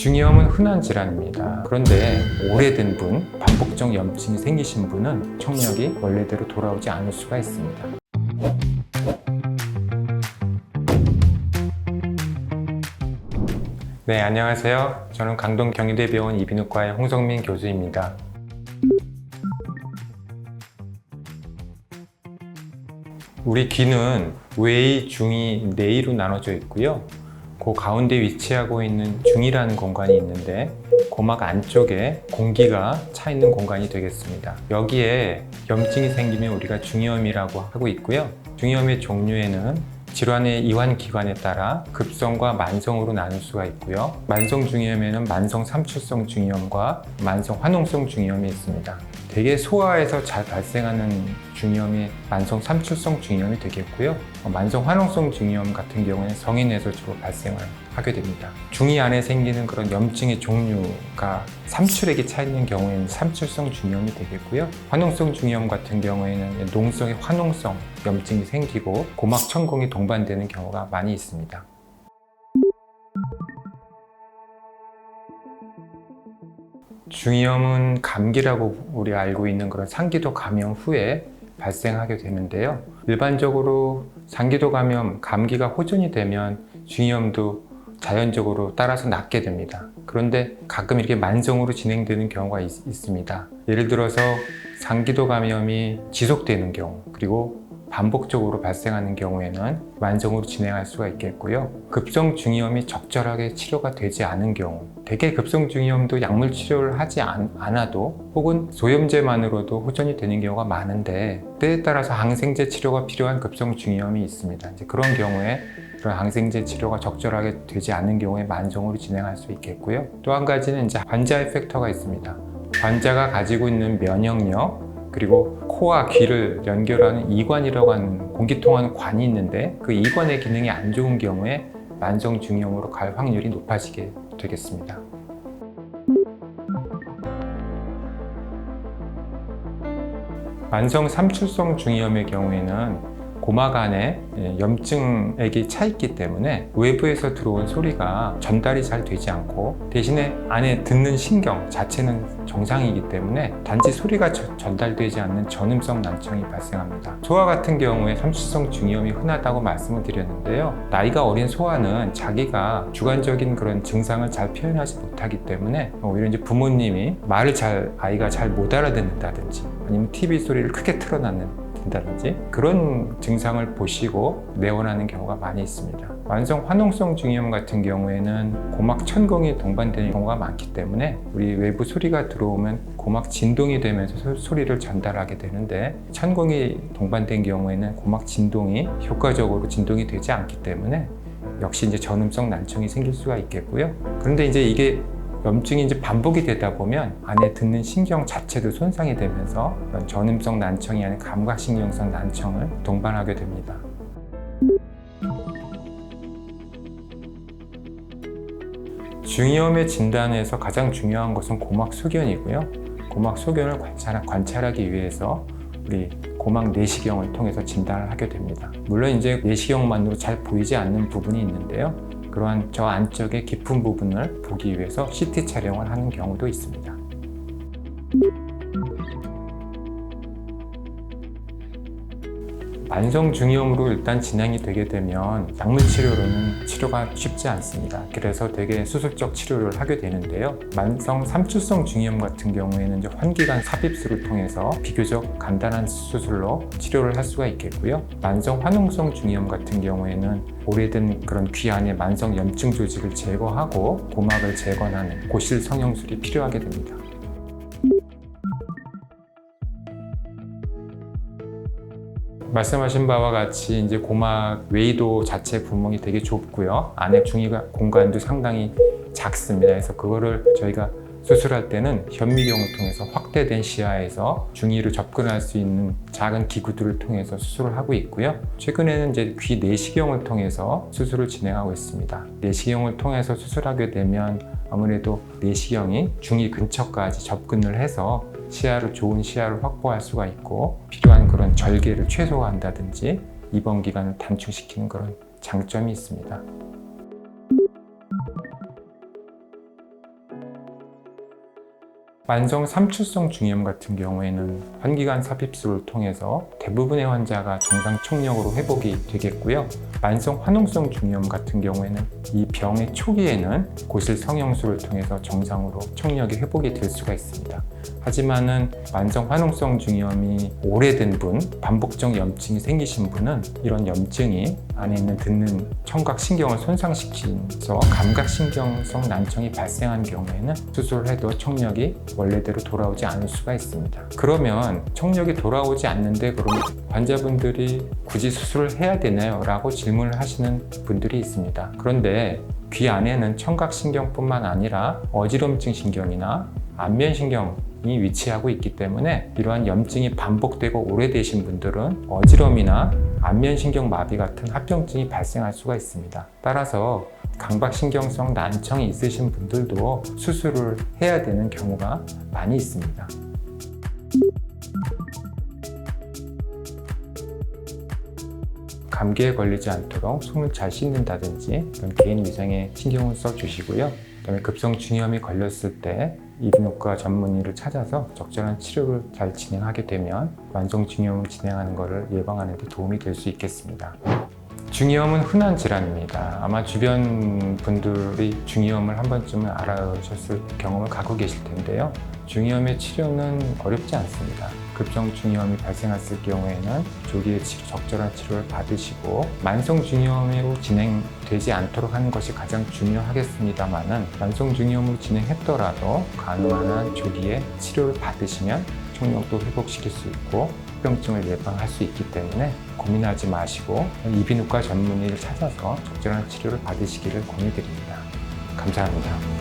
중이염은 흔한 질환입니다. 그런데 오래된 분, 반복적 염증이 생기신 분은 청력이 원래대로 돌아오지 않을 수가 있습니다. 네, 안녕하세요. 저는 강동 경희대병원 이비인후과의 홍성민 교수입니다. 우리 귀는 외이, 중이, 내이로 나눠져 있고요. 그 가운데 위치하고 있는 중이라는 공간이 있는데 고막 안쪽에 공기가 차 있는 공간이 되겠습니다. 여기에 염증이 생기면 우리가 중이염이라고 하고 있고요. 중이염의 종류에는 질환의 이완 기관에 따라 급성과 만성으로 나눌 수가 있고요. 만성 중이염에는 만성 삼출성 중이염과 만성 화농성 중이염이 있습니다. 대개 소아에서 잘 발생하는 중이염이 만성 삼출성 중이염이 되겠고요. 어, 만성 화농성 중이염 같은 경우에는 성인에서 주로 발생을 하게 됩니다. 중이 안에 생기는 그런 염증의 종류가 삼출액이 차 있는 경우에는 삼출성 중이염이 되겠고요. 화농성 중이염 같은 경우에는 농성의 화농성 염증이 생기고 고막 천공이 동반되는 경우가 많이 있습니다. 중이염은 감기라고 우리 알고 있는 그런 상기도 감염 후에 발생하게 되는데요. 일반적으로 상기도 감염, 감기가 호전이 되면 중이염도 자연적으로 따라서 낫게 됩니다. 그런데 가끔 이렇게 만성으로 진행되는 경우가 있, 있습니다. 예를 들어서 상기도 감염이 지속되는 경우, 그리고 반복적으로 발생하는 경우에는 만성으로 진행할 수가 있겠고요. 급성 중이염이 적절하게 치료가 되지 않은 경우, 대개 급성 중이염도 약물 치료를 하지 않, 않아도 혹은 소염제만으로도 호전이 되는 경우가 많은데 때에 따라서 항생제 치료가 필요한 급성 중이염이 있습니다. 이제 그런 경우에 그런 항생제 치료가 적절하게 되지 않는 경우에 만성으로 진행할 수 있겠고요. 또 한 가지는 이제 환자의 팩터가 있습니다. 환자가 가지고 있는 면역력 그리고 코와 귀를 연결하는 이관이라고 하는 공기통하는 관이 있는데 그 이관의 기능이 안 좋은 경우에 만성 중이염으로 갈 확률이 높아지게 되겠습니다. 만성 삼출성 중이염의 경우에는 고막 안에 예, 염증액이 차 있기 때문에 외부에서 들어온 소리가 전달이 잘 되지 않고 대신에 안에 듣는 신경 자체는 정상이기 때문에 단지 소리가 저- 전달되지 않는 전음성 난청이 발생합니다. 소아 같은 경우에 삼출성 중이염이 흔하다고 말씀을 드렸는데요. 나이가 어린 소아는 자기가 주관적인 그런 증상을 잘 표현하지 못하기 때문에 오히려 이제 부모님이 말을 잘 아이가 잘 못 알아듣는다든지 아니면 TV 소리를 크게 틀어놨는 다든지 그런 증상을 보시고 내원하는 경우가 많이 있습니다. 만성 화농성 중이염 같은 경우에는 고막 천공이 동반되는 경우가 많기 때문에 우리 외부 소리가 들어오면 고막 진동이 되면서 소- 소리를 전달하게 되는데 천공이 동반된 경우에는 고막 진동이 효과적으로 진동이 되지 않기 때문에 역시 이제 전음성 난청이 생길 수가 있겠고요. 그런데 이제 이게 염증이 이제 반복이 되다 보면 안에 듣는 신경 자체도 손상이 되면서 전음성 난청이 아닌 감각신경성 난청을 동반하게 됩니다. 중이염의 진단에서 가장 중요한 것은 고막 소견이고요. 고막 소견을 관찰, 관찰하기 위해서 우리 고막 내시경을 통해서 진단을 하게 됩니다. 물론 이제 내시경만으로 잘 보이지 않는 부분이 있는데요. 그러한 저 안쪽의 깊은 부분을 보기 위해서 CT 촬영을 하는 경우도 있습니다. 만성 중이염으로 일단 진행이 되게 되면 약물 치료로는 치료가 쉽지 않습니다. 그래서 되게 수술적 치료를 하게 되는데요. 만성 삼출성 중이염 같은 경우에는 이제 환기관 삽입술을 통해서 비교적 간단한 수술로 치료를 할 수가 있겠고요. 만성 화농성 중이염 같은 경우에는 오래된 그런 귀 안에 만성 염증 조직을 제거하고 고막을 재건하는 고실 성형술이 필요하게 됩니다. 말씀하신 바와 같이 이제 고막 외이도 자체 구멍이 되게 좁고요. 안에 중이가 공간도 상당히 작습니다. 그래서 그거를 저희가 수술할 때는 현미경을 통해서 확대된 시야에서 중이를 접근할 수 있는 작은 기구들을 통해서 수술을 하고 있고요. 최근에는 이제 귀 내시경을 통해서 수술을 진행하고 있습니다. 내시경을 통해서 수술하게 되면 아무래도 내시경이 중이 근처까지 접근을 해서 시야를 좋은 시야를 확보할 수가 있고 필요한 그런 절개를 최소화한다든지 입원 기간을 단축시키는 그런 장점이 있습니다. 만성 삼출성 중이염 같은 경우에는 환기관 삽입술을 통해서 대부분의 환자가 정상 청력으로 회복이 되겠고요. 만성 화농성 중이염 같은 경우에는 이 병의 초기에는 고실 성형술을 통해서 정상으로 청력이 회복이 될 수가 있습니다. 하지만은 만성 화농성 중이염이 오래된 분, 반복적 염증이 생기신 분은 이런 염증이 안에 있는 듣는 청각 신경을 손상시키면서 감각신경성 난청이 발생한 경우에는 수술을 해도 청력이 원래대로 돌아오지 않을 수가 있습니다. 그러면 청력이 돌아오지 않는데 그럼 환자분들이 굳이 수술을 해야 되나요? 라고 질문을 하시는 분들이 있습니다. 그런데 귀 안에는 청각신경뿐만 아니라 어지럼증 신경이나 안면신경 이 위치하고 있기 때문에 이러한 염증이 반복되고 오래되신 분들은 어지럼이나 안면신경 마비 같은 합병증이 발생할 수가 있습니다. 따라서 강박신경성 난청이 있으신 분들도 수술을 해야 되는 경우가 많이 있습니다. 감기에 걸리지 않도록 손을 잘 씻는다든지 개인 위생에 신경을 써 주시고요. 그다음에 급성 중이염이 걸렸을 때 이비인후과 전문의를 찾아서 적절한 치료를 잘 진행하게 되면 만성 중이염을 진행하는 것을 예방하는 데 도움이 될 수 있겠습니다. 중이염은 흔한 질환입니다. 아마 주변 분들이 중이염을 한 번쯤은 알아셨을 경험을 갖고 계실 텐데요. 중이염의 치료는 어렵지 않습니다. 급성 중이염이 발생했을 경우에는 조기에 적절한 치료를 받으시고 만성 중이염으로 진행되지 않도록 하는 것이 가장 중요하겠습니다만은 만성 중이염으로 진행했더라도 가능한 한 조기에 치료를 받으시면 청력도 회복시킬 수 있고 합병증을 예방할 수 있기 때문에 고민하지 마시고 이비인후과 전문의를 찾아서 적절한 치료를 받으시기를 권유드립니다. 감사합니다.